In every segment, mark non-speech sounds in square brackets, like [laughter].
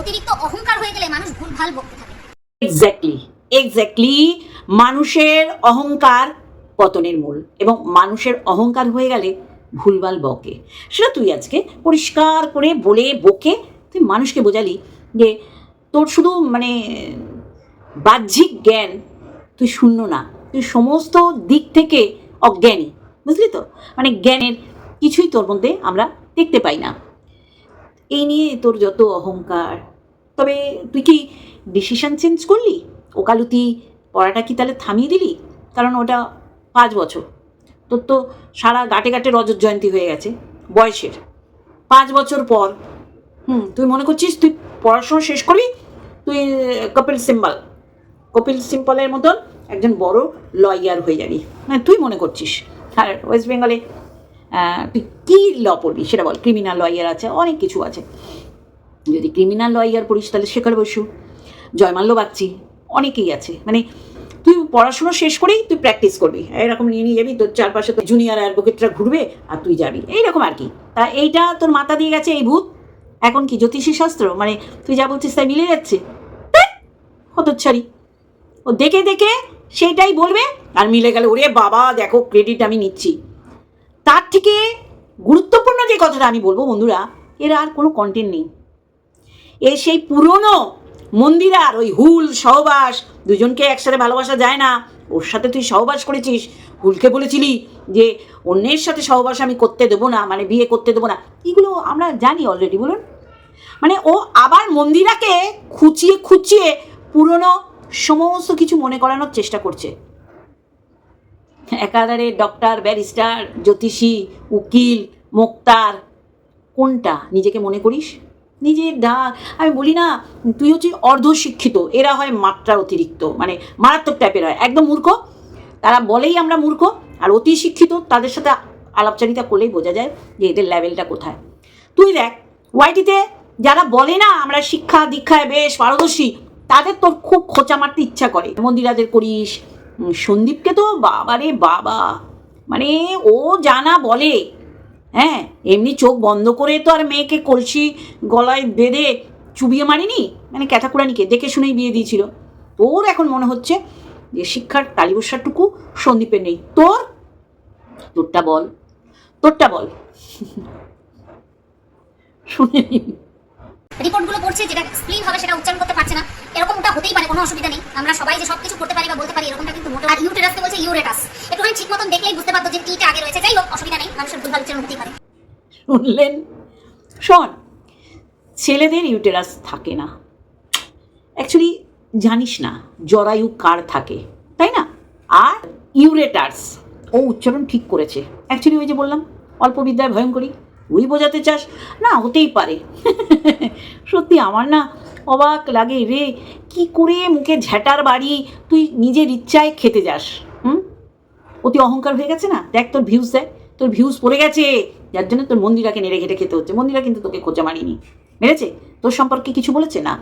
অতিরিক্ত অহংকার হয়ে গেলে মানুষ ভুলভাল বকতে থাকে। এক্স্যাক্টলি এক্স্যাক্টলি মানুষের অহংকার পতনের মূল এবং মানুষের অহংকার হয়ে গেলে ভুলভাল বকে। সেটা তুই আজকে পরিষ্কার করে বলে বকে, তুই মানুষকে বোঝালি যে তোর শুধু মানে বাহ্যিক জ্ঞান তুই শূন্য না, তুই সমস্ত দিক থেকে অজ্ঞানী, বুঝলি তো? মানে জ্ঞানের কিছুই তোর মধ্যে আমরা দেখতে পাই না। এই নিয়ে তোর যত অহংকার। তবে তুই কি ডিসিশন চেঞ্জ করলি? ওকালতি পড়াটা কি তাহলে থামিয়ে দিলি? কারণ ওটা পাঁচ বছর। তোর তো সারা গাটে গাটে রজত জয়ন্তী হয়ে গেছে বয়সের। পাঁচ বছর পর। হুম, তুই মনে করছিস তুই পড়াশোনা শেষ করবি? তুই কপিল সিম্বল। কপিল সিম্পলের মতন একজন বড় লয়ার হয়ে যাবি। হ্যাঁ তুই মনে করছিস। আর ওয়েস্ট বেঙ্গলে তুই কী ল পড়বি সেটা বল। ক্রিমিনাল লয়ার আছে, অনেক কিছু আছে। যদি ক্রিমিনাল লয়ার পড়িস তাহলে শেখর বসু, জয়মাল্য বাগচি, অনেকেই আছে। মানে তুই পড়াশুনো শেষ করেই তুই প্র্যাকটিস করবি। এরকম নিয়ে নিয়ে যাবি, তোর চারপাশে তো জুনিয়র অ্যাডভোকেটরা ঘুরবে আর তুই যাবি। এইরকম আর কি। তা এইটা তোর মাথা দিয়ে গেছে এই ভূত। এখন কি জ্যোতিষী শাস্ত্র? মানে তুই যা বলছিস তাই মিলে যাচ্ছে? হতচ্ছাড়ি। ও দেখে দেখে সেইটাই বলবে আর মিলে গেলে, ওরে বাবা, দেখো ক্রেডিট আমি নিচ্ছি। তার থেকে গুরুত্বপূর্ণ যে কথাটা আমি বলব বন্ধুরা, এর আর কোনো কন্টেন্ট নেই। এ সেই পুরনো মন্দিরার ওই হুল, সহবাস, দুজনকে একসাথে ভালোবাসা যায় না। ওর সাথে তুই সহবাস করেছিস? হুলকে বলেছিলি যে, অন্যের সাথে সহবাস আমি করতে দেবো না মানে বিয়ে করতে দেবো না। এগুলো আমরা জানি অলরেডি বলুন। মানে ও আবার মন্দিরাকে খুঁচিয়ে খুঁচিয়ে পুরনো সমস্ত কিছু মনে করানোর চেষ্টা করছে। একাধারে ডক্টর, ব্যারিস্টার, জ্যোতিষী, উকিল, মোক্তার, কোনটা নিজেকে মনে করিস? নিজের ডা আমি বলি না, তুই হচ্ছিস অর্ধশিক্ষিত, এরা হয় মাত্রা অতিরিক্ত মানে মারাত্মক টাইপের হয়, একদম মূর্খ। তারা বলেই আমরা মূর্খ, আর অতি শিক্ষিত তাদের সাথে আলাপচারিতা করলেই বোঝা যায় যে এদের লেভেলটা কোথায়। তুই দেখ ওয়াইটিতে যারা বলে না আমরা শিক্ষা, দীক্ষায় বেশ পারদর্শী, তাদের তোর খুব খোঁচা মারতে ইচ্ছা করে। মন্দিরাদের করিস সন্দীপকে তো বাবারে বাবা। মানে ও জানা বলে হ্যাঁ? এমনি চোখ বন্ধ করে তো আর মেয়েকে কলসি গলায় বেঁধে চুবিয়ে মারিনি? মানে ক্যাথাকুরানিকে দেখে শুনেই বিয়ে দিয়েছিল। তোর এখন মনে হচ্ছে যে শিক্ষার তালিবসাটুকু সন্দীপের নেই। তোর? তোরটা বল। তোরটা বল। [laughs] শুনে নিন রিপোর্টগুলো পড়ছে যেটা স্প্লিন হবে সেটা উচ্চারণ করতে পারছে না। এরকম ওটা হতেই পারে, কোনো অসুবিধা নেই। আমরা সবাই যে সবকিছু করতে পারি বা বলতে পারি, এরকমটা কিন্তু মোটেও আর ইউটেরাসকে বলছে ইউরেটাস একটুখানি ঠিক মতন দেখলেই বুঝতে পারতো যে টিটা আগে রয়েছে। যাই হোক অসুবিধা নেই, মানুষের ভুলভাল উচ্চারণ হতেই পারে। শুনলেন? শোন, ছেলেদের ইউটেরাস থাকে না। অ্যাকচুয়ালি জানিস না, জরায়ু কার থাকে, তাই না? আর ইউরেটার্স ও উচ্চারণ ঠিক করেছে। অ্যাকচুয়ালি ওই যে বললাম, অল্প বিদ্যায় ভয়ঙ্করী। ওই বোঝাতে চাস? না, হতেই পারে। সত্যি আমার না অবাক লাগে রে। কি করে মুখে ঝ্যাটার বাড়ি তুই নিজের ইচ্ছায় খেতে যাস, হুম? অতি অহংকার হয়ে গেছে না? দেখ তোর ভিউজ দেখ। তোর ভিউজ পড়ে গেছে। যার জন্য তোর মন্দিরাকে নেড়ে ঘেটে খেতে হচ্ছে। মন্দিরা কিন্তু তোকে খোঁজা মারিনি। মেরেছে? তোর সম্পর্কে কিছু বলেছে? না।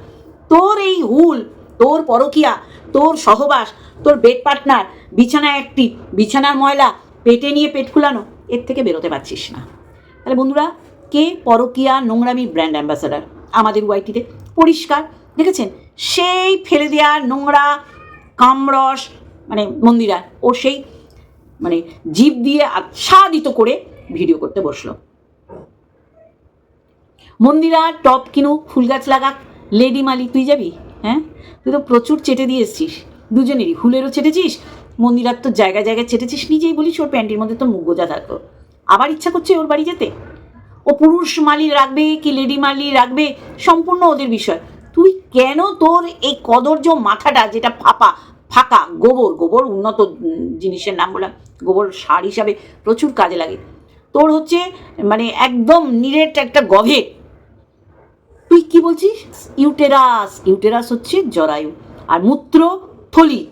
তোর এই হুল, তোর পরকিয়া, তোর সহবাস, তোর বেড পার্টনার বিছানা একটি, বিছানার ময়লা, পেটে নিয়ে পেট ফুলানো, এর থেকে বেরোতে পারছিস না। তাহলে বন্ধুরা, কে পরকিয়া নোংরামি ব্র্যান্ড অ্যাম্বাসাডার আমাদের ওয়াইটিতে পরিষ্কার, দেখেছেন? সেই ফেলে দেওয়া নোংরা কামরস মানে মন্দিরা, ও সেই মানে জীব দিয়ে আচ্ছাদিত করে ভিডিও করতে বসল। মন্দিরা টপ কিনুক ফুল গাছ লাগাক লেডি মালি তুই যাবি? হ্যাঁ? তুই তো প্রচুর চেটে দিয়ে এসছিস। দুজনেরই, হুলেরও চেটেছিস মন্দিরার তো জায়গায় জায়গায় চেটেছিস নিজেই বলিস ওর প্যান্টির মধ্যে তোর মুখ গোজা থাকতো আবার ইচ্ছা করছে ওর বাড়ি যেতে? ও পুরুষ মালি রাখবে কি লেডি মালি রাখবে? সম্পূর্ণ ওদের বিষয়। তুই কেন তোর এই কদর্য মাথাটা, যেটা ফাঁপা, ফাঁকা, গোবর গোবর উন্নত জিনিসের নাম বললাম গোবর সার হিসাবে প্রচুর কাজে লাগে। তোর হচ্ছে মানে একদম নিরেট একটা গভীর তুই কি বলছিস? ইউটেরাস। ইউটেরাস হচ্ছে জরায়ু। আর মূত্র থলি,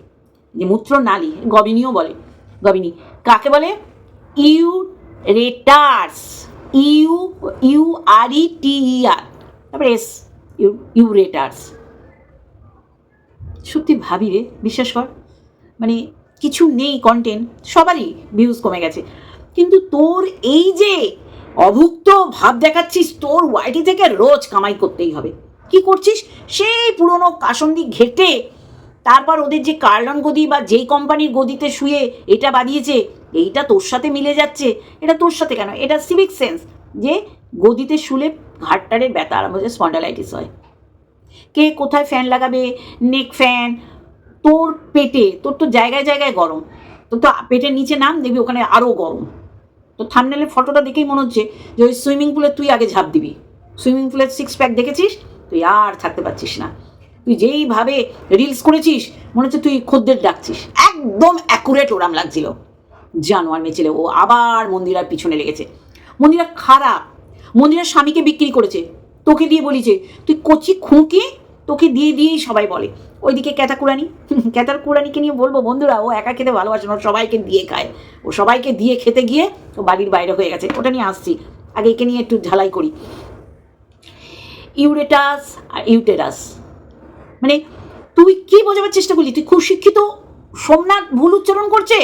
যে মূত্র নালী গবিনীও বলে। গবিনী, কাকে বলে? Ureters, U U R E T E R. তারপরে এস, ইউ রেটার্স। সত্যি ভাবি রে, বিশ্বাস কর। মানে কিছু নেই কন্টেন্ট সবারই ভিউজ কমে গেছে। কিন্তু তোর এই যে অভুক্ত ভাব দেখাচ্ছিস, তোর ওয়াইটি থেকে রোজ কামাই করতেই হবে। কি করছিস? সেই পুরনো কাসন্দি ঘেটে তারপর ওদের যে কার্লন গদি বা যেই কোম্পানির গদিতে শুয়ে এটা বানিয়েছে এইটা তোর সাথে মিলে যাচ্ছে। এটা তোর সাথে কেন? এটা সিভিক সেন্স যে গদিতে শুলে ঘাটটারের ব্যথা আরম্ভ হচ্ছে স্পন্ডালাইটিস হয়। কে কোথায় ফ্যান লাগাবে? নেক ফ্যান তোর পেটে, তোর তো জায়গায় জায়গায় গরম। তোর তো পেটের নিচে নাম দেখবি, ওখানে আরও গরম। তো থামনেলের ফটোটা দেখেই মনে হচ্ছে যে ওই সুইমিং পুলে তুই আগে ঝাঁপ দিবি। সুইমিং পুলের সিক্স প্যাক দেখেছিস? তুই আর থাকতে পারছিস না। তুই যেইভাবে রিলস করেছিস, মনে হচ্ছে তুই খদ্দের ডাকছিস। একদম অ্যাকুরেট ওরাম লাগছিল। জানোয়ার মেচেলে ও আবার মন্দিরার পিছনে লেগেছে। মন্দিরা খারাপ। মন্দিরার স্বামীকে বিক্রি করেছে। তোকে দিয়ে বলিছে, তুই কচি খুঁকি তোকে দিয়ে দিয়েই সবাই বলে। ওইদিকে ক্যাতা কুরানি [laughs] ক্যাতার কুরানিকে নিয়ে বলব, বন্ধুরা, ও একা খেতে ভালোবাসে না সবাইকে দিয়ে খায়। ও সবাইকে দিয়ে খেতে গিয়ে ও বাড়ির বাইরে হয়ে গেছে। ওটা নিয়ে আসছি। আগে একে নিয়ে একটু ঝালাই করি। ইউরেটাস আর ইউটেরাস। মানে তুই কি বোঝাবার চেষ্টা করলি? তুই খুব শিক্ষিত সোমনাথ ভুল উচ্চারণ করছে?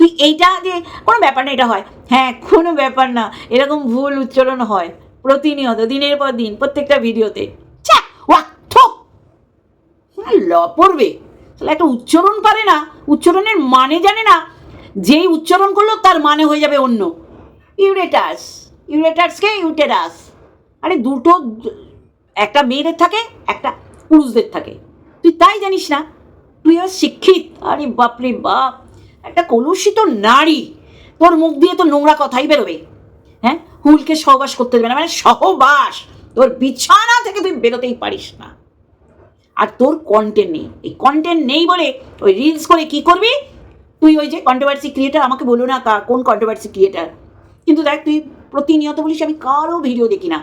তুই এইটা যে কোনো ব্যাপার না এটা হয়। হ্যাঁ কোনো ব্যাপার না এরকম ভুল উচ্চারণ হয়। প্রতিনিয়ত দিনের পর দিন প্রত্যেকটা ভিডিওতে। হ্যাঁ, ল পড়বে। তাহলে একটা উচ্চারণ পারে না উচ্চারণের মানে জানে না যেই উচ্চারণ করল তার মানে হয়ে যাবে অন্য। ইউরেটাস ইউরেটাসকে ইউটেরাস। আরে দুটো একটা মেয়েদের থাকে একটা পুরুষদের থাকে। তুই তাই জানিস না? তুই আর শিক্ষিত? আরে বাপরে বাপ! একটা কলুষিত নারী তোর মুখ দিয়ে তো নোংরা কথাই বেরোবে। হ্যাঁ? হুলকে সহবাস করতে দেবে না মানে সহবাস! তোর বিছানা থেকে তুই বেরোতেই পারিস না। আর তোর কন্টেন্ট নেই। এই কন্টেন্ট নেই বলে ওই রিলস করে কি করবি? তুই ওই যে কন্ট্রোভার্সি ক্রিয়েটার আমাকে বলো না কোন কন্ট্রোভার্সি ক্রিয়েটার কিন্তু দেখ, তুই প্রতিনিয়ত বলিস, আমি কারও ভিডিও দেখি না।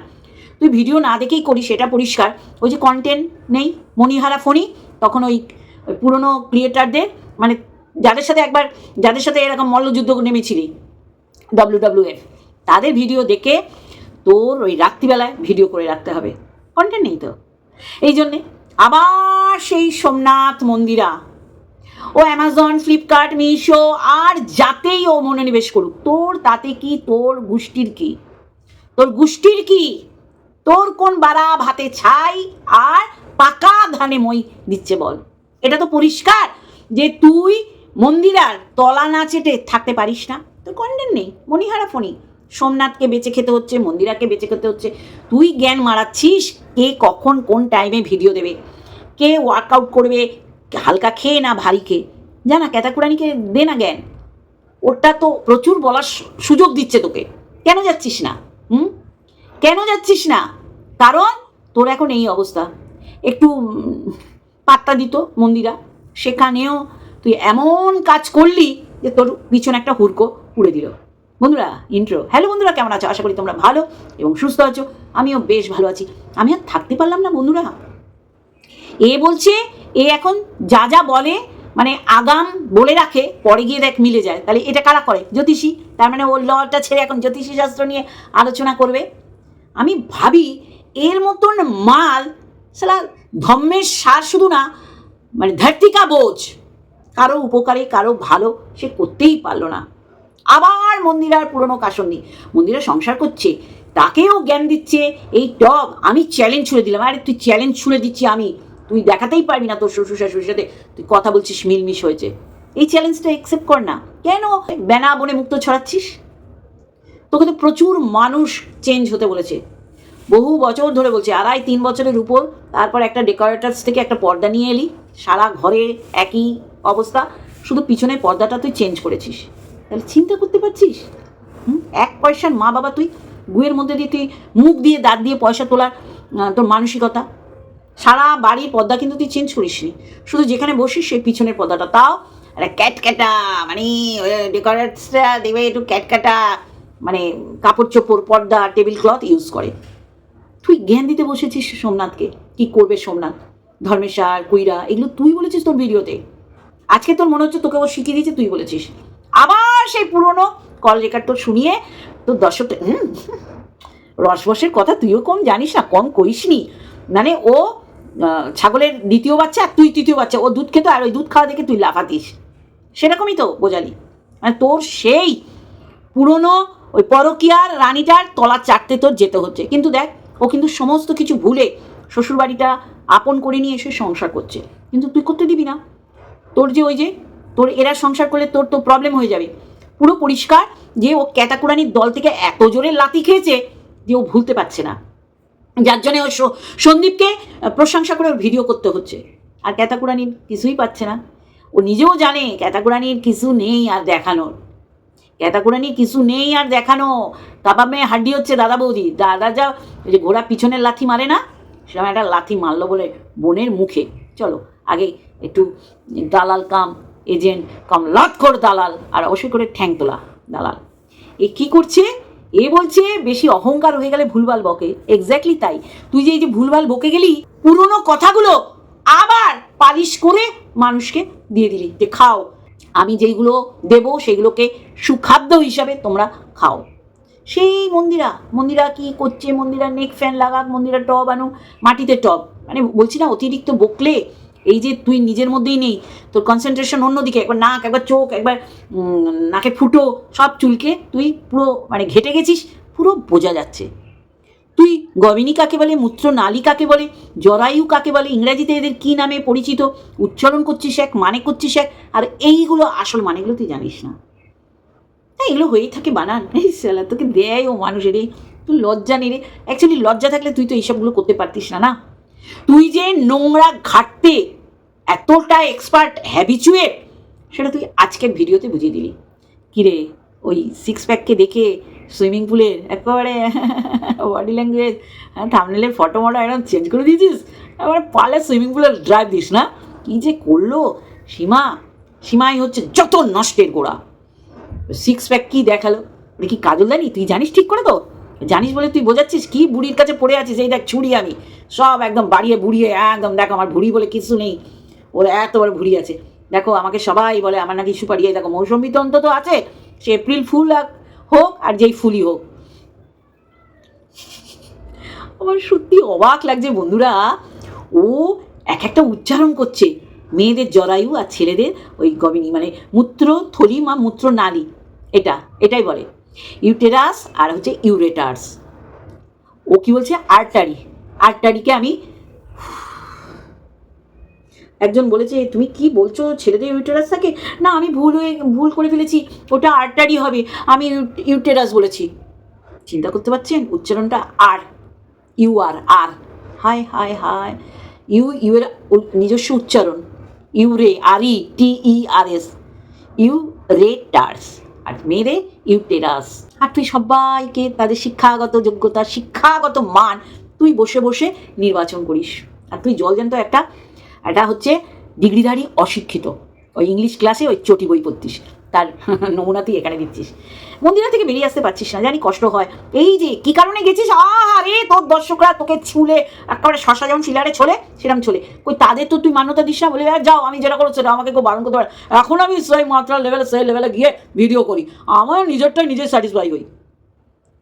তুই ভিডিও না দেখেই করিস সেটা পরিষ্কার। ওই যে কন্টেন্ট নেই, মণিহারা ফণি তখন ওই ওই পুরনো ক্রিয়েটারদের মানে যাদের সাথে একবার, যাদের সাথে এরকম মল্লযুদ্ধ নেমেছিলি ডব্লিউ ডব্লিউ এফ তাদের ভিডিও দেখে তোর ওই রাত্রিবেলায় ভিডিও করে রাখতে হবে। কন্টেন্ট নেই তো। এই জন্যে আবার সেই সোমনাথ মন্দিরা, ও অ্যামাজন ফ্লিপকার্ট মিশো আর যাতেই ও মনোনিবেশ করুক, তোর তাতে কি, তোর গোষ্ঠীর কি? তোর গোষ্ঠীর কি? তোর কোন বাড়া ভাতে ছাই আর পাকা ধানে মই দিচ্ছে বল। এটা তো পরিষ্কার যে তুই মন্দিরার তলা না চেটে থাকতে পারিস না। তোর কন্টেন্ট নেই, মণিহারা ফণি। সোমনাথকে বেঁচে খেতে হচ্ছে, মন্দিরাকে বেঁচে খেতে হচ্ছে। তুই জ্ঞান মারাচ্ছিস কে কখন কোন টাইমে ভিডিও দেবে, কে ওয়ার্কআউট করবে হালকা খেয়ে না ভারী খেয়ে। জানা ক্যাতাকুরানিকে দে না জ্ঞান। ওটা তো প্রচুর বলার সুযোগ দিচ্ছে তোকে। কেন যাচ্ছিস না? হুম? কেন যাচ্ছিস না? কারণ তোর এখন এই অবস্থা। একটু পাত্তা দিত মন্দিরা। সেখানেও তুই এমন কাজ করলি যে তোর পিছনে একটা হুড়কো উড়ে দিল। বন্ধুরা ইন্ট্রো হ্যালো বন্ধুরা, কেমন আছো? আশা করি তোমরা ভালো এবং সুস্থ আছো। আমিও বেশ ভালো আছি। আমি আর থাকতে পারলাম না বন্ধুরা। এ বলছে, এ এখন যা যা বলে মানে আগাম বলে রাখে, পরে গিয়ে দেখ মিলে যায়। তাহলে এটা কারা করে? জ্যোতিষী? তার মানে ও লটা ছেড়ে এখন জ্যোতিষী শাস্ত্র নিয়ে আলোচনা করবে। আমি ভাবি এর মতন মাল সালা ধম্মের সার শুধু না মানে ধর্তিকা বোঝ। কারও উপকারে, কারও ভালো সে করতেই পারল না। আবার মন্দিরার পুরনো কাসন্নি মন্দিরা সংসার করছে, তাকেও জ্ঞান দিচ্ছে, এই টক আমি চ্যালেঞ্জ ছুড়ে দিলাম, আরে তুই চ্যালেঞ্জ ছুড়ে দিচ্ছি আমি। তুই দেখাতেই পারবি না তোর শ্বশুর শাশুড়ির সাথে, তুই কথা বলছিস, মিলমিশ হয়েছে। এই চ্যালেঞ্জটা অ্যাকসেপ্ট কর না। কেন বেনা বনে মুক্ত ছড়াচ্ছিস? তোকে তো প্রচুর মানুষ চেঞ্জ হতে বলেছে। বহু বছর ধরে বলছি, আড়াই তিন বছরের উপর। তারপর একটা ডেকোরেটার্স থেকে একটা পর্দা নিয়ে এলি। সারা ঘরে একই অবস্থা। শুধু পিছনের পর্দাটা তুই চেঞ্জ করেছিস। তাহলে চিন্তা করতে পারছিস? এক পয়সার মা বাবা তুই গুয়ের মধ্যে দিয়ে তুই মুখ দিয়ে দাঁত দিয়ে পয়সা তোলার তোর মানসিকতা। সারা বাড়ির পর্দা কিন্তু তুই চেঞ্জ করিসনি। শুধু যেখানে বসিস সেই পিছনের পর্দাটা। তাও একটা ক্যাটক্যাটা মানে ডেকোরেটসটা দেবে একটু ক্যাটক্যাটা মানে কাপড় চোপড়, পর্দা টেবিল ক্লথ ইউজ করে। তুই জ্ঞান দিতে বসেছিস সোমনাথকে। কি করবে সোমনাথ? ধর্মেশার কুইরা এগুলো তুই বলেছিস তোর ভিডিওতে। আজকে তোর মনে হচ্ছে তোকে ও শিখিয়ে দিয়েছে তুই বলেছিস। আবার সেই পুরনো কল রেকর্ড তোর শুনিয়ে তোর দর্শকটা হুম, রসবসের কথা তুইও কম জানিস না কম করিসনি মানে ও ছাগলের দ্বিতীয় বাচ্চা আর তুই তৃতীয় বাচ্চা ও দুধ খেতো আর ওই দুধ খাওয়া দেখে তুই লাফাতিস। সেরকমই তো বোঝালি। মানে তোর সেই পুরনো ওই পরকিয়ার রানীটার তলা চাটতে তোর যেতে হচ্ছে। কিন্তু দেখ কিন্তু সমস্ত কিছু ভুলে শ্বশুরবাড়িটা আপন করে নিয়ে এসে সংসার করছে। কিন্তু তুই করতে দিবি না। তোর যে ওই যে, তোর এরা সংসার করলে তোর তো প্রবলেম হয়ে যাবে। পুরো পরিষ্কার যে ও ক্যাতাকুরানির দল থেকে এত জোরে লাতি খেয়েছে যে ও ভুলতে পারছে না। যার জন্যে ও সন্দীপকে প্রশংসা করে ভিডিও করতে হচ্ছে। আর ক্যাতাকুরানির কিছুই পাচ্ছে না। ও নিজেও জানে ক্যাতাকুরানির কিছু নেই আর দেখানোর। ক্যাতাকুরানির কিছু নেই আর দেখানো। কাবাব মেয়ে হাড্ডি হচ্ছে দাদা বৌদি। দাদা যা যে ঘোড়া পিছনের লাথি মারে না, সেরকম একটা লাথি মারলো বলে বোনের মুখে। চলো, আগে একটু দালাল কাম, এজেন্ট কাম কর দালাল, আর অবশ্যই করে ঠ্যাং তোলা দালাল। এ কি করছে? এ বলছে, বেশি অহংকার হয়ে গেলে ভুলভাল বকে। এক্স্যাক্টলি তাই। তুই যে এই যে ভুলভাল বকে গেলি, পুরনো কথাগুলো আবার পালিশ করে মানুষকে দিয়ে দিলি। যে খাও। আমি যেইগুলো দেবো সেগুলোকে সুখাদ্য হিসাবে তোমরা খাও। সেই মন্দিরা মন্দিরা কি করছে? মন্দিরা নেক ফ্যান লাগাক, মন্দিরা টব আনো মাটিতে টব। মানে বলছি না, অতিরিক্ত বকলে এই যে তুই নিজের মধ্যেই নেই, তোর কনসেন্ট্রেশন অন্যদিকে, একবার নাক, একবার চোখ, একবার নাকে ফুটো, সব চুলকে তুই পুরো মানে ঘেটে গেছিস, পুরো বোঝা যাচ্ছে। তুই গবিনী কাকে বলে, মূত্র নালী কাকে বলে, জরায়ু কাকে বলে, ইংরেজিতে এদের কি নামে পরিচিত? উচ্চারণ করছিস এক মানে করছিস এক, আর এইগুলো আসল মানেগুলো তুই জানিস না। হ্যাঁ এগুলো হয়েই থাকে বানান। এই সালা তোকে দেয় ও মানুষের এই তুই লজ্জা নেই রে। অ্যাকচুয়ালি লজ্জা থাকলে তুই তো এইসবগুলো করতে পারতিস না না? তুই যে নোংরা ঘাটতে এতটা এক্সপার্ট হ্যাবিচুয়েট সেটা তুই আজকের ভিডিওতে বুঝিয়ে দিলি। কিরে, ওই সিক্স প্যাককে দেখে সুইমিং পুলের, একেবারে বডি ল্যাঙ্গুয়েজ থামনেলের ফটো মটো একদম চেঞ্জ করে দিয়েছিস। এবার পালে সুইমিং পুলের ড্রাইভ দিস না। কী যে করল? সীমা, সীমাই হচ্ছে যত নষ্টের গোড়া। সিক্স প্যাক কি দেখাল? ওটা কি কাজল জানি তুই জানিস ঠিক করে তো? জানিস বলে তুই বোঝাচ্ছিস? কি বুড়ির কাছে পড়ে আছিস? এই দেখ ছুরি আমি। সব একদম বাড়িয়ে বুড়িয়ে, একদম দেখো আমার ভুড়ি বলে কিছু নেই। ওর এত বড় ভুড়ি আছে। দেখো, আমাকে সবাই বলে, আমার নাকি সুপারি দেখো মৌসুমি তো অন্তত আছে। সে এপ্রিল ফুল হোক আর যেই ফুলই হোক। আমার সত্যি অবাক লাগছে বন্ধুরা। ও এক একটা উচ্চারণ করছে। মেয়েদের জরায়ু আর ছেলেদের ওই গবিনী মানে মূত্র থলি মা মূত্র নালী। এটা, এটাই বলে। ইউটেরাস আর হচ্ছে ইউরেটার্স ও কি বলছে? আর্টারি। আর্টারিকে আমি একজন বলেছে তুমি কি বলছো? ছেলেদের ইউটেরাস থাকে না, আমি ভুল হয়ে, ভুল করে ফেলেছি। ওটা আর্টারি হবে। আমি ইউ- ইউটেরাস বলেছি। চিন্তা করতে পারছেন? উচ্চারণটা আর। U R R. Hi hi hi U U এর নিজস্ব উচ্চারণ। ইউরে আর ই টি ই আর এস ইউ রে, টার্স। আর মেরে ইউটেরাস। আর তুই সবাইকে তাদের শিক্ষাগত যোগ্যতা, শিক্ষাগত মান তুই বসে বসে নির্বাচন করিস। আর তুই জল জ্যান্ত একটা এটা হচ্ছে ডিগ্রিধারী অশিক্ষিত। ওই ইংলিশ ক্লাসে ওই চটি বই পড়তিস। তার [laughs] নমুনা তুই এখানে দিচ্ছিস মন্দিরা থেকে বেরিয়ে আসতে পারছিস না, জানি কষ্ট হয়। এই যে, কি কারণে গেছিস? আরে তোর দর্শকরা তোকে ছুলে, একেবারে শশা যেমন শিলারে ছোলে সেরকম ছোলে। কই তাদের তো তুই মান্যতা দিস না, বলে "আর যাও, আমি যেটা করো সেটা আমাকে কেউ বারণ করতে পারে এখন আমি সেই মাত্রা লেভেলে সেই লেভেলে গিয়ে ভিডিও করি। আমার নিজেরটাই নিজে স্যাটিসফাই হই।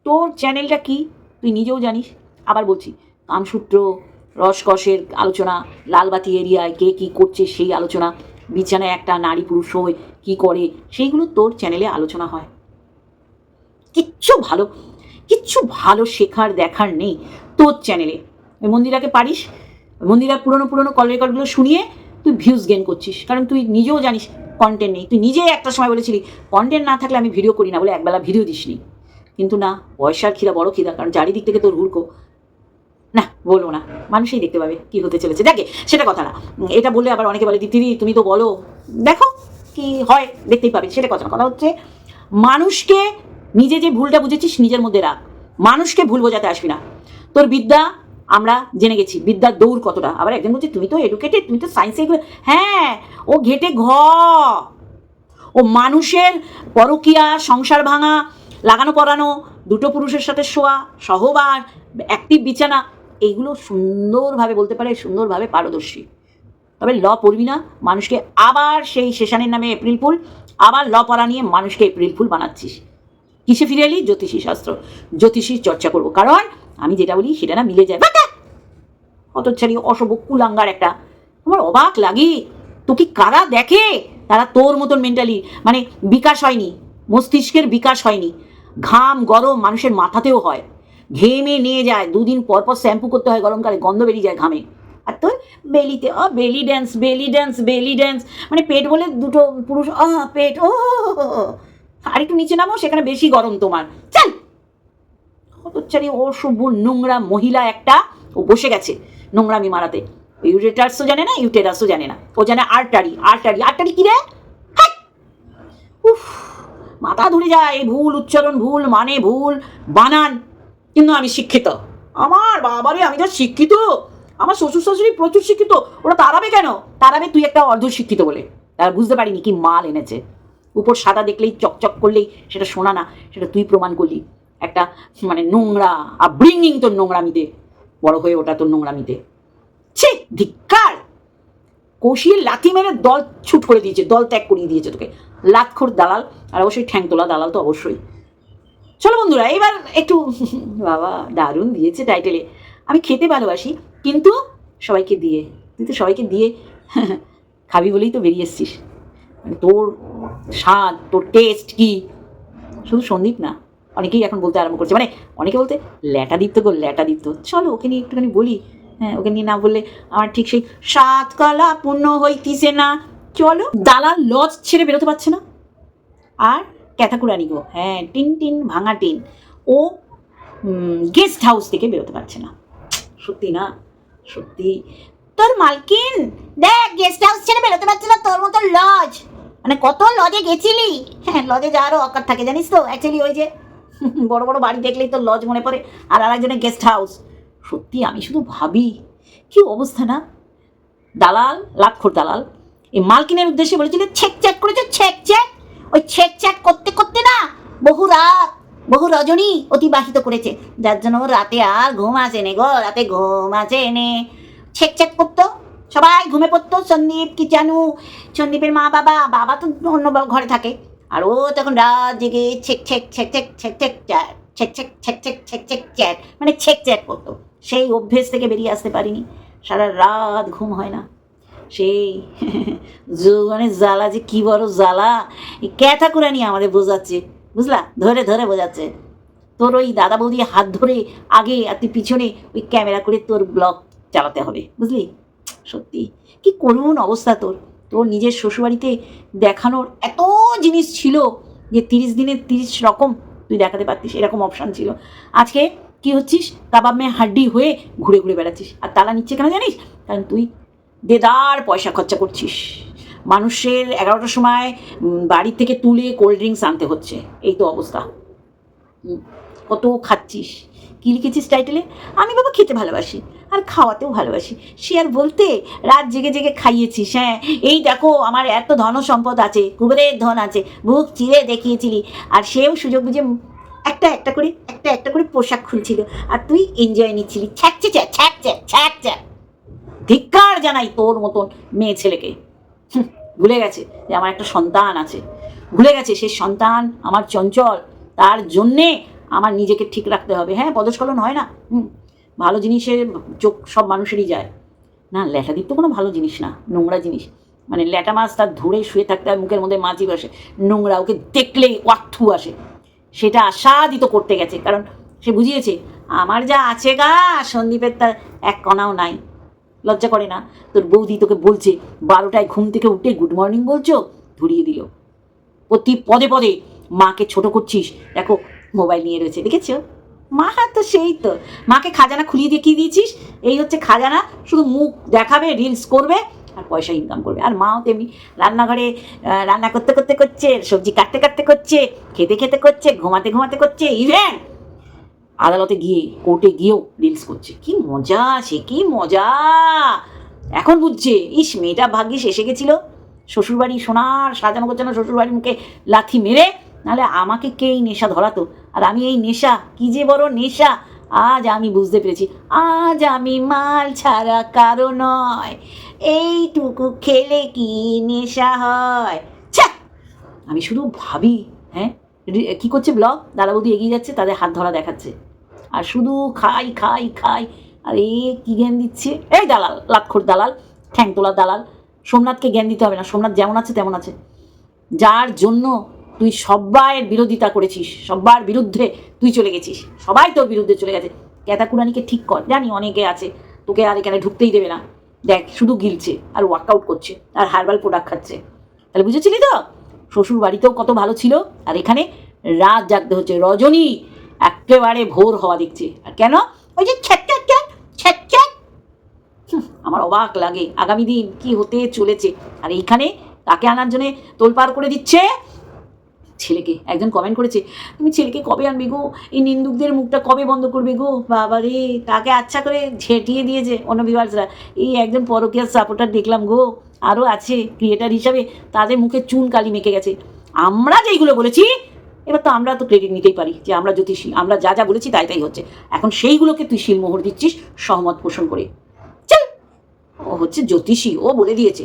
তোর চ্যানেলটা কি? তুই নিজেও জানিস? আবার বলছি, কামসূত্র রসকসের আলোচনা, লালবাতি এরিয়ায় কে কী করছে সেই আলোচনা, বিছানায় একটা নারী পুরুষ হয়ে কী করে, সেইগুলো তোর চ্যানেলে আলোচনা হয়। কিচ্ছু ভালো কিচ্ছু ভালো শেখার দেখার নেই তোর চ্যানেলে মন্দিরাকে পারিস? মন্দিরার পুরনো পুরনো কল রেকর্ডগুলো শুনিয়ে তুই ভিউজ গেন করছিস। কারণ তুই নিজেও জানিস কন্টেন্ট নেই। তুই নিজেই একটা সময় বলেছিলি কন্টেন্ট না থাকলে আমি ভিডিও করি না বলে একবেলা ভিডিও দিসনি। কিন্তু না, পয়সার খিদা বড় খিদা কারণ চারিদিক থেকে তোর হুড়কো। না, বলব না। মানুষই দেখতে পাবে কি হতে চলেছে। দেখে, সেটা কথা না। এটা বললে আবার অনেকে বলে, দিদি, তুমি তো বলো। দেখো কি হয়, দেখতেই পাবে। সেটা কথা না। কথা হচ্ছে, মানুষকে নিজে যে ভুলটা বুঝেছিস, নিজের মধ্যে রাখ। মানুষকে ভুল বোঝাতে আসবি না। তোর বিদ্যা, আমরা জেনে গেছি বিদ্যার দৌড় কতটা। আবার একজন বলছে, তুমি তো এডুকেটেড তুমি তো সায়েন্সে হ্যাঁ ও ঘেটে ঘ। ও মানুষের পরকিয়া, সংসার ভাঙা লাগানো পরানো দুটো পুরুষের সাথে শোয়া সহবার অ্যাক্টিভ বিছানা এইগুলো সুন্দরভাবে বলতে পারে সুন্দরভাবে পারদর্শী। তবে ল পড়বি না, মানুষকে আবার সেই শেষানের নামে এপ্রিল ফুল, আবার ল পড়া নিয়ে মানুষকে এপ্রিল ফুল বানাচ্ছিস। কিসে ফিরে এলি? জ্যোতিষী শাস্ত্র। জ্যোতিষীর চর্চা করব। কারণ আমি যেটা বলি সেটা না মিলে যায়। হতচ্ছাড়ি অশুভ, কুলাঙ্গার একটা। আমার অবাক লাগে। তোকে কারা দেখে? তারা তোর মতন মেন্টালি মানে বিকাশ হয়নি, মস্তিষ্কের বিকাশ হয়নি। ঘাম গরম মানুষের মাথাতেও হয়। ঘেমে নিয়ে যায়, দুদিন পর পর শ্যাম্পু করতে হয় গরমকালে, গন্ধ বেরিয়ে যায় ঘামে। আর তোর বেলিতে ও belly dance belly dance belly dance মানে পেট বলে দুটো পুরুষ আ পেট, ও আর একটু নিচে নামো, সেখানে বেশি গরম তোমার। চল! হতচ্ছারি অসভ্য নোংরা মহিলা একটা ও বসে গেছে নোংরামি মারাতে। ইউটেরাসও জানে না, ইউটেরাসও জানে না। ও জানে আর্টারি আর্টারি। আর্টারি কি রে! উফ! মাথা ধরে যায়, ভুল উচ্চারণ ভুল মানে ভুল, বানান। কিন্তু আমি শিক্ষিত। আমার বাবারে আমি তো শিক্ষিত, আমার শ্বশুর শাশুড়ি প্রচুর শিক্ষিত, ওরা তাড়াবে কেন? তাড়াবে তুই একটা অর্ধ শিক্ষিত বলে। তারা বুঝতে পারিনি কি মাল এনেছে। উপর সাদা দেখলেই চকচক করলেই সেটা শোনা না, সেটা তুই প্রমাণ করলি। একটা মানে নোংরা আর ব্রিঙ্গিং তোর নোংরামিতে। বড় হয়ে ওটা তোর নোংরামিতে। ছি, ধিক্কার! কষিয়ে লাথি মেরে দল ছুট করে দিয়েছে, দল ত্যাগ করিয়ে দিয়েছে তোকে। লাতখোর দালাল, আর অবশ্যই ঠ্যাং তোলা দালাল তো অবশ্যই। চলো বন্ধুরা, এবার একটু, বাবা, দারুণ দিয়েছে টাইটেলে আমি খেতে ভালোবাসি, কিন্তু সবাইকে দিয়ে, তুই তো সবাইকে দিয়ে খাবি বলেই তো বেরিয়ে এসছিস। মানে তোর স্বাদ, তোর টেস্ট কি? শুধু সন্দীপ না, অনেকেই এখন বলতে আরম্ভ করছে। মানে অনেকে বলতে ল্যাটা দীপ্ত গো ল্যাটা দীপ্ত চলো, ওকে নিয়ে একটুখানি বলি। হ্যাঁ ওকে নিয়ে না বললে আমার ঠিক সেই সাত কলা পূর্ণ হইতিছে না। চলো, দালাল লজ ছেড়ে বেরোতে পারছে না। আর ক্যাথাকুরানি গো হ্যাঁ টিন টিন, ভাঙা টিন। ও গেস্ট হাউস থেকে বেরোতে পারছে না। সত্যি না? সত্যি। তোর মালকিন, দেখ গেস্ট হাউস ছেড়ে বেরোতে পারছে না, তোর মতো লজ। মানে কত লজে গেছিলি? হ্যাঁ লজে যাওয়ারও অকার থাকে, জানিস তো? অ্যাকচুয়ালি ওই যে, বড় বড় বাড়ি দেখলেই তো লজ মনে পড়ে, আর আরেকজনের গেস্ট হাউস সত্যি, আমি শুধু ভাবি, কি অবস্থা না? দালাল লাক্ষর দালাল, এই মালকিনের উদ্দেশ্যে বলেছিল, ছেক চ্যাক করেছে, ছেক চ্যাক ওই ছেক চ্যাক করতে করতে না বহু রাত, বহু রজনী অতিবাহিত করেছে। যার জন্য রাতে আর ঘুম আসে নে গো, রাতে ঘুম আসে নে। ছেক চ্যাক করতো, সবাই ঘুমে পড়তো, সন্দীপ কি কিচানু সন্দীপের মা বাবা বাবা তো অন্য ঘরে থাকে। আর ও তখন রাত জেগে check check check check check check chat check check check check check check chat মানে ছেক চ্যাট করতো। সেই অভ্যেস থেকে বেরিয়ে আসতে পারিনি। সারা রাত ঘুম হয় না। সেই যৌবনের জ্বালা যে কি বড় জ্বালা। ক্যাথা করে নিয়ে আমাদের বোঝাচ্ছে, বুঝলা? ধরে ধরে বোঝাচ্ছে। তোর ওই দাদা বৌদি হাত ধরে আগে আর তুই পিছনে ওই ক্যামেরা করে তোর ব্লগ চালাতে হবে, বুঝলি? সত্যি। কি করুন অবস্থা তোর। তোর নিজের শ্বশুরবাড়িতে দেখানোর এত জিনিস ছিল যে তিরিশ দিনের তিরিশ রকম তুই দেখাতে পারতিস, এরকম অপশান ছিল। আজকে কি হচ্ছিস? কাবাব মেয়ে হাড্ডি হয়ে ঘুরে ঘুরে বেড়াচ্ছিস। আর তালা নিচ্ছে কেন জানিস? কারণ তুই দেদার পয়সা খরচা করছিস। মানুষের এগারোটার সময় বাড়ি থেকে তুলে কোল্ড ড্রিঙ্কস আনতে হচ্ছে। এই তো অবস্থা। কত খাচ্ছিস? কি লিখেছিস টাইটেলে আমি বাবা খেতে ভালোবাসি, আর খাওয়াতেও ভালোবাসি। সে আর বলতে রাত জেগে জেগে খাইয়েছিস হ্যাঁ? এই দেখো, আমার এত ধন সম্পদ আছে, কুবেরের ধন আছে, বুক চিরে দেখিয়েছিলি। আর সেও সুযোগ বুঝে একটা একটা করে, একটা একটা করে পোশাক খুলছিল। আর তুই এনজয় নিচ্ছিলি। ছ্যাকছে ছ্যাক ছ্যাকছে ছ্যাকছে ধিক্কার জানাই তোর মতন মেয়ে ছেলেকে। ভুলে গেছে যে আমার একটা সন্তান আছে। ভুলে গেছে সেই সন্তান আমার চঞ্চল, তার জন্যে আমার নিজেকে ঠিক রাখতে হবে। হ্যাঁ পদস্খলন হয় না। হুম, ভালো জিনিসের চোখ সব মানুষেরই যায়। না ল্যাটাদ্বীপ তো কোনো ভালো জিনিস না, নোংরা জিনিস। মানে ল্যাটা মাছ তার ধরে শুয়ে থাকতে হয় মুখের মধ্যে মাছি বসে। নোংরা ওকে দেখলেই ওয়াক্থু আসে। সেটা আস্বাদিত করতে গেছে, কারণ সে বুঝিয়েছে, আমার যা আছে গা, সন্দীপের তার এক কণাও নাই। লজ্জা করে না। তোর বৌদি তোকে বলছে, বারোটায় ঘুম থেকে উঠে গুড মর্নিং বলছো? ধরিয়ে দিল। প্রতি পদে পদে মাকে ছোট করছিস, দেখো মোবাইল নিয়ে রয়েছে, দেখেছ? মা তো সেই তো। মাকে খাজানা খুলিয়ে দেখিয়ে দিয়েছিস? এই হচ্ছে খাজানা, শুধু মুখ দেখাবে রিলস করবে, আর পয়সা ইনকাম করবে। আর মাও তেমনি রান্নাঘরে রান্না করতে করতে করছে, সবজি কাটতে কাটতে করছে, খেতে খেতে করছে, ঘুমাতে ঘুমাতে করছে ইভেন আদালতে গিয়ে, কোর্টে গিয়েও রিলস করছে। কি মজা সে, কি মজা! এখন বুঝছে, ইস, মেয়েটা ভাগ্যিস এসে গেছিল। শ্বশুরবাড়ি, সোনার সাজানো গোছানো শ্বশুরবাড়ির মুখে লাথি মেরে, নাহলে আমাকে কে এই নেশা ধরাতো? আর আমি এই নেশা, কি যে বড় নেশা! আজ আমি বুঝতে পেরেছি, আজ আমি মাল ছাড়া কারও নয়। এইটুকু খেলে কি নেশা হয়? আমি শুধু ভাবি হ্যাঁ? কি করছে ব্লগ? দাদা বৌদি এগিয়ে যাচ্ছে, তাদের হাত ধরা দেখাচ্ছে। আর শুধু খাই খাই খাই। আর এ কি জ্ঞান দিচ্ছে? এই দালাল লাক্ষর দালাল ঠ্যাং তোলা দালাল। সোমনাথকে জ্ঞান দিতে হবে না। সোমনাথ যেমন আছে, তেমন আছে। যার জন্য তুই সবাইয়ের বিরোধিতা করেছিস সবার বিরুদ্ধে তুই চলে গেছিস। সবাই তোর বিরুদ্ধে চলে গেছে। ক্যাতাকুরানিকে ঠিক কর। জানি অনেকে আছে, তোকে আর এখানে ঢুকতেই দেবে না। দেখ, শুধু গিলছে আর ওয়ার্কআউট করছে, আর হার্বাল প্রোডাক্ট খাচ্ছে। তাহলে বুঝেছিলি তো? শ্বশুর বাড়িতেও কত ভালো ছিল। আর এখানে রাত জাগতে হচ্ছে। রজনী একেবারে ভোর হওয়া দেখছে। আর কেন? ওই যে আমার অবাক লাগে আগামী দিন কি হতে চলেছে। আর এইখানে তাকে আনার জন্য তোলপাড় করে দিচ্ছে? ছেলেকে। একজন কমেন্ট করেছে, তুমি ছেলেকে কবে আনবে গো? এই নিন্দুকদের মুখটা কবে বন্ধ করবে গো? বাবা রে, তাকে আচ্ছা করে ঝেঁটিয়ে দিয়েছে অন্য ভিউয়ার্সরা এই একজন পরকীয়ার সাপোর্টার দেখলাম গো। আরও আছে ক্রিয়েটার হিসাবে, তাদের মুখে চুন কালি মেখে গেছে। আমরা যেইগুলো বলেছি এবার তো আমরা তো ক্রেডিট নিতেই পারি যে আমরা জ্যোতিষী, আমরা যা যা বলেছি তাই তাই হচ্ছে। এখন সেইগুলোকে তুই শিলমোহর দিচ্ছিস সহমত পোষণ করে। চল! ও হচ্ছে জ্যোতিষী, ও বলে দিয়েছে।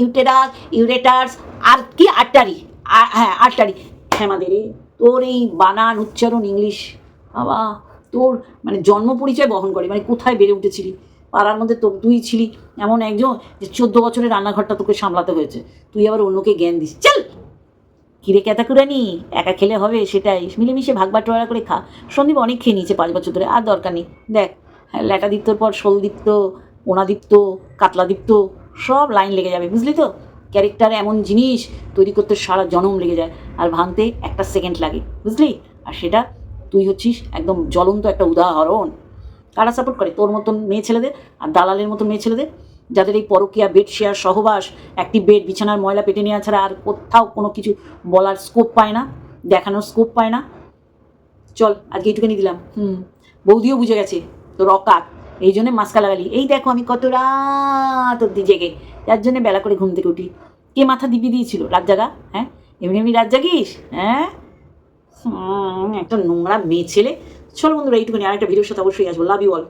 ইউটেরাস ইউরেটার্স আর কি আটটারি? হ্যাঁ আটটারি। হ্যাঁ মাদের তোর এই বানান উচ্চারণ ইংলিশ, বাবা, তোর মানে জন্ম পরিচয় বহন করে মানে কোথায় বেড়ে উঠেছিলি? পাড়ার মধ্যে তো তুই ছিলি, এমন একজন যে চোদ্দ বছরের রান্নাঘরটা তোকে সামলাতে হয়েছে। তুই আবার অন্যকে জ্ঞান দিস। চল! কিরে ক্যাতা করে নি একা খেলে হবে সেটাই। মিলেমিশে ভাগ বাটোয়ারা করে খা। সন্দীপ অনেক খেয়ে নিয়েছে পাঁচ বছর ধরে। আর দরকার নেই। দেখ হ্যাঁ, ল্যাটা দীপ্তর পর শোলদীপ্ত ওনাদীপ্ত কাতলা দীপ্ত সব লাইন লেগে যাবে বুঝলি তো? ক্যারেক্টার এমন জিনিস তৈরি করতে সারা জনম লেগে যায়। আর ভাঙতে একটা সেকেন্ড লাগে বুঝলি? আর সেটা তুই হচ্ছিস একদম জ্বলন্ত একটা উদাহরণ। কারা সাপোর্ট করে? তোর মতন মেয়ে ছেলেদের আর দালালের মতন মেয়ে ছেলেদের? যাদের এই পরকীয়া বেড শেয়ার সহবাস, একটি বেড বিছানার ময়লা পেটে নেওয়া ছাড়া আর কোথাও কোনো কিছু বলার স্কোপ পায় না, দেখানোর স্কোপ পায় না। চল, আজকে এইটুখানি দিলাম। হুম, বৌদিও বুঝে গেছে, তোর অকাত। এই জন্যে মাস্কা লাগালি এই দেখো আমি কত রাত অব্দি জেগে, যার জন্যে বেলা করে ঘুম থেকে উঠি। কে মাথা দিবি দিয়েছিল? রাত জাগা হ্যাঁ? এমনি এমনি রাত জাগিস? হ্যাঁ? একটা নোংরা মেয়ে ছেলে। চল বন্ধুরা এইটুখানি আরেকটা ভিডিওর সাথে অবশ্যই আসব। Love you all